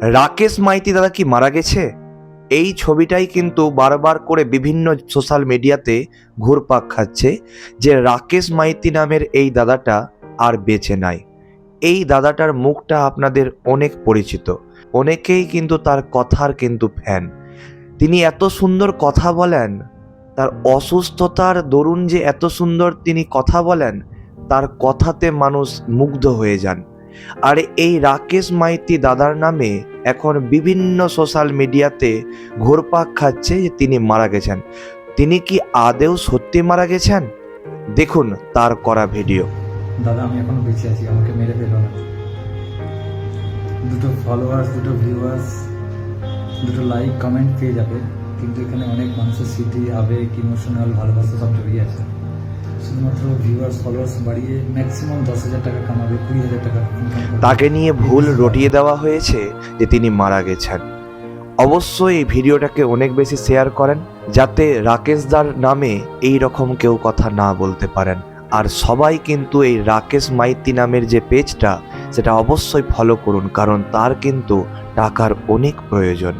রাকেশ মাইতি দাদা কি মারা গেছে? এই ছবিটাই কিন্তু বারবার করে বিভিন্ন সোশ্যাল মিডিয়াতে ঘুরপাক খাচ্ছে যে রাকেশ মাইতি নামের এই দাদাটা আর বেঁচে নাই। এই দাদাটার মুখটা আপনাদের অনেক পরিচিত। অনেকেই কিন্তু তার কথার কিন্তু ফ্যান। তিনি এত সুন্দর কথা বলেন, তার অসুস্থতার দরুন যে এত সুন্দর তিনি কথা বলেন, তার কথাতে মানুষ মুগ্ধ হয়ে যান। আর এই রাকেশ মাইতি দাদার নামে এখন বিভিন্ন সোশ্যাল মিডিয়াতে ঘোরপাক খাচ্ছে যে তিনি মারা গেছেন। তিনি কি আদেও সত্যি মারা গেছেন? দেখুন তার করা ভিডিও। দাদা, আমি এখনও বেঁচে আছি, আমাকে মেরে ফেলো না। দুটো ফলোয়ার্স দুটো ভিউয়ার্স দুটো লাইক কমেন্ট পেয়ে যাবে, কিন্তু এখানে অনেক মানুষের স্মৃতি, আবেগ ইমোশনাল ভালোবাসা সব জড়িয়ে আছে। তাকে নিয়ে ভুল রটিয়ে দেওয়া হয়েছে যে তিনি মারা গেছেন। অবশ্যই এই ভিডিওটাকে অনেক বেশি শেয়ার করেন, যাতে রাকেশদার নামে এই রকম কেউ কথা না বলতে পারেন। আর সবাই কিন্তু এই রাকেশ মাইতি নামের যে পেজটা সেটা অবশ্যই ফলো করুন, কারণ তার কিন্তু টাকার অনেক প্রয়োজন।